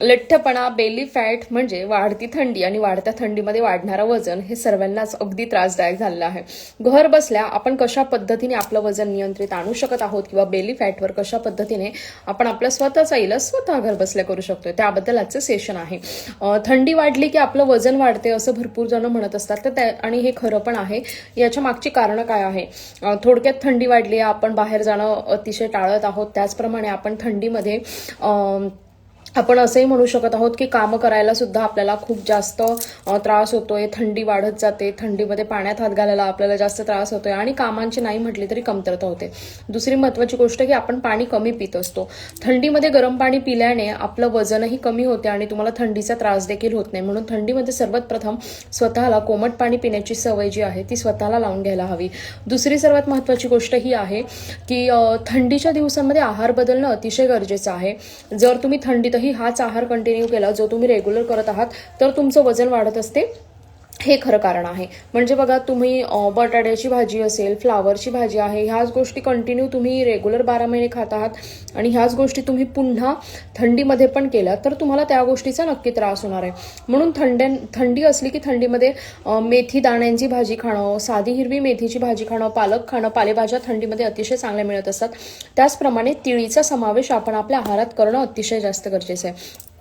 लठ्ठपणा belly fat म्हणजे वाढती थंडी आणि वाढत्या थंडीमध्ये वाढणारं वजन हे सर्वांनाच अगदी त्रासदायक झालेलं आहे. घर बसल्या आपण कशा पद्धतीने आपलं वजन नियंत्रित आणू शकत आहोत किंवा बेली फॅटवर कशा पद्धतीने आपण आपला स्वतःचा इलाज स्वतः घर बसल्या करू शकतो त्याबद्दल आजचं सेशन आहे. थंडी वाढली की आपलं वजन वाढते असं भरपूर जण म्हणत असतात. तर त्या आणि हे खरं पण आहे. याच्या मागची कारणं काय आहे? थोडक्यात थंडी वाढली आपण बाहेर जाणं अतिशय टाळत आहोत. त्याचप्रमाणे आपण थंडीमध्ये अं, आपण असंही म्हणू शकत आहोत की कामं करायला सुद्धा आपल्याला खूप जास्त त्रास होतोय. थंडी वाढत जाते. थंडीमध्ये पाण्यात हात घालायला आपल्याला जास्त त्रास होतोय आणि कामांची नाही म्हटली तरी कमतरता होते. दुसरी महत्वाची गोष्ट की आपण पाणी कमी पित असतो. थंडीमध्ये गरम पाणी पिल्याने आपलं वजनही कमी होते आणि तुम्हाला थंडीचा त्रास देखील होत नाही. म्हणून थंडीमध्ये सर्वात प्रथम स्वतःला कोमट पाणी पिण्याची सवय जी आहे ती स्वतःला लावून घ्यायला हवी. दुसरी सर्वात महत्वाची गोष्ट ही आहे की थंडीच्या दिवसांमध्ये आहार बदलणं अतिशय गरजेचं आहे. जर तुम्ही थंडीत थंडीतही हाच आहार कंटिन्यू केला जो तुम्ही रेग्युलर करत आहात तर तुमचं वजन वाढत असते हे खरं कारण आहे. म्हणजे बघा तुम्ही बटाट्याची भाजी असेल फ्लावरची भाजी आहे ह्याच गोष्टी कंटिन्यू तुम्ही रेग्युलर बारा महिने खात आहात आणि ह्याच गोष्टी तुम्ही पुन्हा थंडीमध्ये पण केल्या तर तुम्हाला त्या गोष्टीचा नक्की त्रास होणार आहे. म्हणून थंड्या थंडी असली की थंडीमध्ये मेथी दाण्यांची भाजी खाणं साधी हिरवी मेथीची भाजी खाणं पालक खाणं पालेभाज्या थंडीमध्ये अतिशय चांगल्या मिळत असतात. त्याचप्रमाणे तिळीचा समावेश आपण आपल्या आहारात करणं अतिशय जास्त गरजेचं आहे.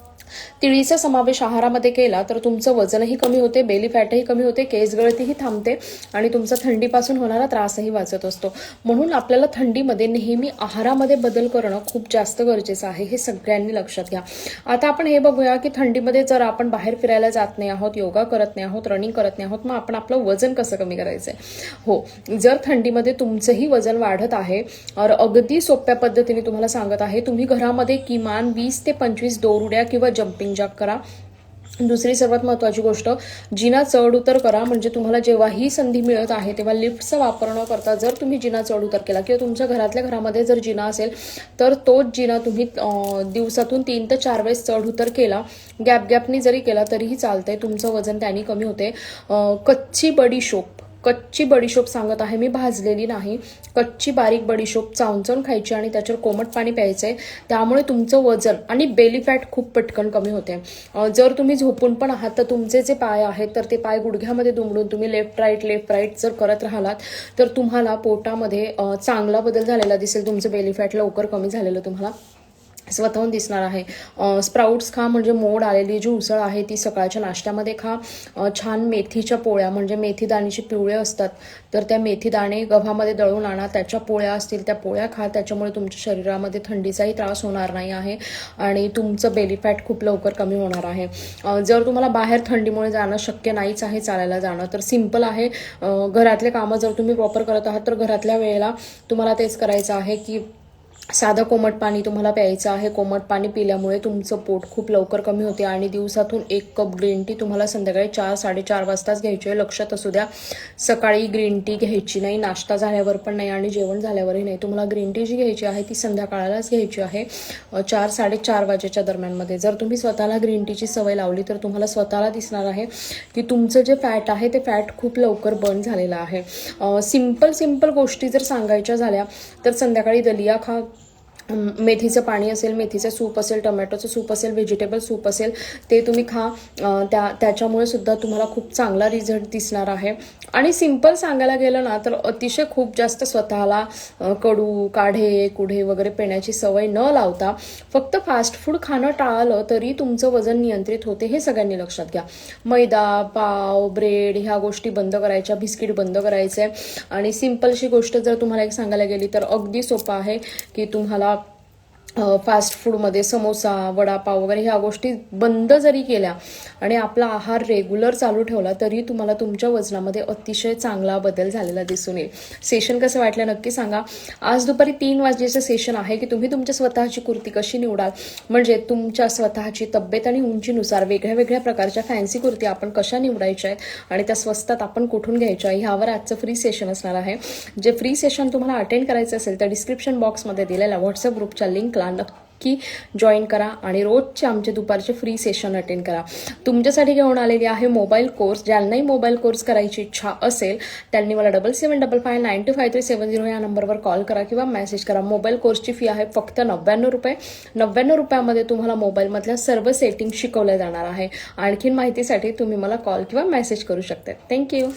तिळीचा समावेश आहारामध्ये केला तर तुमचं वजनही कमी होते बेली फॅटही कमी होते केस गळतीही थांबते आणि तुमचा थंडीपासून होणारा त्रासही वाचत असतो. म्हणून आपल्याला थंडीमध्ये नेहमी आहारामध्ये बदल करणं खूप जास्त गरजेचं आहे हे सगळ्यांनी लक्षात घ्या. आता आपण हे बघूया की थंडीमध्ये जर आपण बाहेर फिरायला जात नाही आहोत योगा करत नाही आहोत रनिंग करत नाही आहोत मग आपण आपलं वजन कसं कमी करायचं आहे हो जर थंडीमध्ये तुमचंही वजन वाढत आहे और अगदी सोप्या पद्धतीने तुम्हाला सांगत आहे तुम्ही घरामध्ये किमान वीस ते पंचवीस दोरुड्या किंवा जम्पिंग जॅक करा. दुसरी सर्वात महत्त्वाची गोष्ट जिना चढ उतर करा म्हणजे तुम्हाला जेव्हाही संधी मिळत आहे तेव्हा लिफ्टचा वापर न करता जर तुम्ही जिना चढ उतर केला किंवा तुमच्या घरातल्या घरामध्ये जर जिना असेल तर तोच जिना तुम्ही दिवसातून तीन ते चार वेळेस चढ उतर केला गॅप गॅपनी जरी केला तरीही चालतंय तुमचं वजन त्याने कमी होते कच्ची कच्ची बडीशोप कच्ची बडीशोप सांगत आहे. मी भाजलेली नाही. कच्ची बारीक बडीशोप चावून चावून खायची आणि त्याच्यावर कोमट पाणी प्यायचंय. त्यामुळे तुमचं वजन आणि बेली फॅट खूप पटकन कमी होते. जर तुम्ही झोपून पण आहात तर तुमचे जे पाय आहेत तर ते पाय गुडघ्यामध्ये दुमडून तुम्ही लेफ्ट राईट लेफ्ट राईट जर करत राहिलात तर तुम्हाला पोटामध्ये चांगला बदल झालेला दिसेल. तुमचं बेली फॅट लवकर कमी झालेलं तुम्हाला. स्वतःहून दिसणार आहे. स्प्राउट्स खा म्हणजे मोड आलेली जी उसळ आहे ती सकाळच्या नाश्त्यामध्ये खा. छान मेथीच्या पोळ्या म्हणजे मेथी दाणीचे पिवळे असतात. तर त्या मेथी दाणे गव्हामध्ये दळून आणा. त्याच्या पोळ्या असतील त्या पोळ्या खा. त्याच्यामुळे तुमच्या शरीरामध्ये थंडीचाही त्रास होणार नाही आहे आणि तुमचं बेली फॅट खूप लवकर कमी होणार आहे. जर तुम्हाला बाहेर थंडीमुळे जाणं शक्य नाहीच आहे चालायला जाणं तर सिंपल आहे. घरातले कामं जर तुम्ही प्रॉपर करत आहात तर घरातल्या वेळेला तुम्हाला तेच करायचं आहे की साधं कोमट पाणी तुम्हाला प्यायचं आहे. कोमट पाणी पिल्यामुळे तुमचं पोट खूप लवकर कमी होते आणि दिवसातून एक कप ग्रीन टी तुम्हाला संध्याकाळी चार साडेचार वाजताच घ्यायची आहे. लक्षात असू द्या सकाळी ग्रीन टी घ्यायची नाही नाश्ता झाल्यावर पण नाही आणि जेवण झाल्यावरही नाही. तुम्हाला ग्रीन टी जी घ्यायची आहे ती संध्याकाळालाच घ्यायची आहे. चार साडेचार वाजेच्या दरम्यानमध्ये. जर तुम्ही स्वतःला ग्रीन टीची सवय लावली तर तुम्हाला स्वतःला दिसणार आहे की तुमचं जे फॅट आहे ते फॅट खूप लवकर बर्न झालेलं आहे. सिंपल सिंपल गोष्टी जर सांगायच्या झाल्या तर संध्याकाळी दलिया खा मेथीचं पाणी असेल मेथीचं सूप असेल टोमॅटोचं सूप असेल व्हेजिटेबल सूप असेल ते तुम्ही खा. त्या त्याच्यामुळे सुद्धा तुम्हाला खूप चांगला रिझल्ट दिसणार आहे. आणि सिंपल सांगायला गेलं ना तर अतिशय खूप जास्त स्वतःला कडू काढे कुढे वगैरे पिण्याची सवय न लावता फक्त फास्ट फूड खाणं टाळलं तरी तुमचं वजन नियंत्रित होते हे सगळ्यांनी लक्षात घ्या. मैदा पाव ब्रेड ह्या गोष्टी बंद करायच्या बिस्किट बंद करायचे. आणि सिम्पलशी गोष्ट जर तुम्हाला एक सांगायला गेली तर अगदी सोपं आहे की तुम्हाला फास्ट फूडमध्ये समोसा वडापाव वगैरे ह्या गोष्टी बंद जरी केल्या आणि आपला आहार रेग्युलर चालू ठेवला तरी तुम्हाला तुमच्या वजनामध्ये अतिशय चांगला बदल झालेला दिसून येईल. सेशन कसं वाटलं नक्की सांगा. आज दुपारी तीन वाजेचं सेशन आहे की तुम्ही तुमच्या स्वतःची कुर्ती कशी निवडाल? म्हणजे तुमच्या स्वतःची तब्येत आणि उंचीनुसार वेगळ्या वेगळ्या प्रकारच्या फॅन्सी कुर्ती आपण कशा निवडायच्या आहेत आणि त्या स्वस्तात आपण कुठून घ्यायच्या आहे ह्यावर आजचं फ्री सेशन असणार आहे. जे फ्री सेशन तुम्हाला अटेंड करायचं असेल तर डिस्क्रिप्शन बॉक्समध्ये दिलेल्या व्हॉट्सअप ग्रुपच्या लिंकला नक्की नक्की जॉईन करा आणि रोजचे आमचे दुपारचे फ्री सेशन अटेंड करा. तुमच्यासाठी घेऊन आलेली आहे मोबाईल कोर्स ज्यांनाही मोबाईल कोर्स करायची इच्छा असेल त्यांनी मला double seven double five nine two five three seven zero या नंबरवर कॉल करा किंवा मेसेज करा. मोबाईल कोर्सची फी आहे फक्त नव्याण्णव रुपये. नव्याण्णव रुपयामध्ये तुम्हाला मोबाईलमधल्या सर्व सेटिंग शिकवल्या जाणार आहे. आणखीन माहितीसाठी तुम्ही मला कॉल किंवा मेसेज करू शकता. थँक्यू